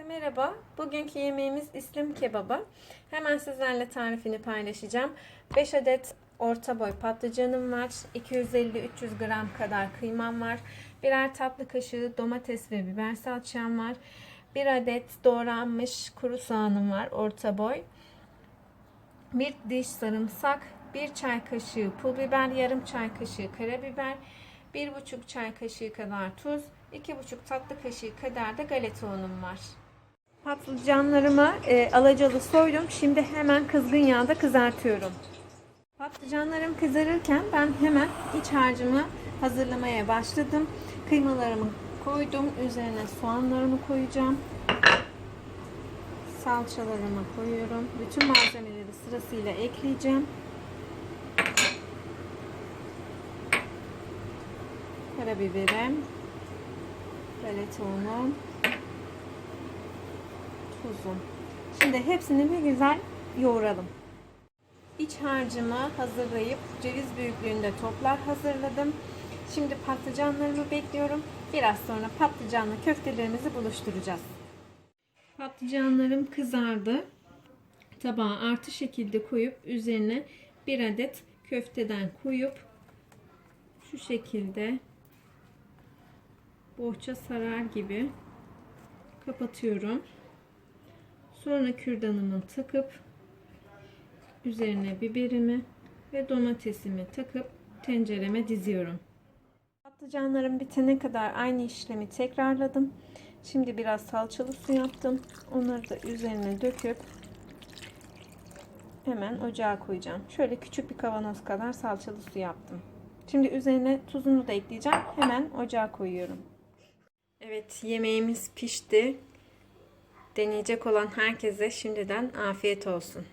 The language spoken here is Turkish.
Herkese merhaba. Bugünkü yemeğimiz İslim kebabı. Hemen sizlerle tarifini paylaşacağım. 5 adet orta boy patlıcanım var. 250-300 gram kadar kıymam var. Birer tatlı kaşığı domates ve biber salçam var. 1 adet doğranmış kuru soğanım var orta boy. 1 diş sarımsak, 1 çay kaşığı pul biber, yarım çay kaşığı karabiber, 1,5 çay kaşığı kadar tuz, 2,5 tatlı kaşığı kadar da galeta unum var. Patlıcanlarımı e, alacalı soydum. Şimdi hemen kızgın yağda kızartıyorum. Patlıcanlarım kızarırken ben hemen iç harcımı hazırlamaya başladım. Kıymalarımı koydum. Üzerine soğanlarımı koyacağım. Salçalarımı koyuyorum. Bütün malzemeleri sırasıyla ekleyeceğim. Karabiberim, galeta unum, tuzum. Şimdi hepsini bir güzel yoğuralım. İç harcımı hazırlayıp ceviz büyüklüğünde toplar hazırladım. Şimdi patlıcanlarımı bekliyorum. Biraz sonra patlıcanla köftelerimizi buluşturacağız. Patlıcanlarım kızardı. Tabağa artı şekilde koyup üzerine bir adet köfteden koyup şu şekilde bohça sarar gibi kapatıyorum. Sonra kürdanımı takıp üzerine biberimi ve domatesimi takıp tencereme diziyorum. Patlıcanlarım bitene kadar aynı işlemi tekrarladım. Şimdi biraz salçalı su yaptım. Onları da üzerine döküp hemen ocağa koyacağım. Şöyle küçük bir kavanoz kadar salçalı su yaptım. Şimdi üzerine tuzunu da ekleyeceğim. Hemen ocağa koyuyorum. Evet yemeğimiz pişti. Deneyecek olan herkese şimdiden afiyet olsun.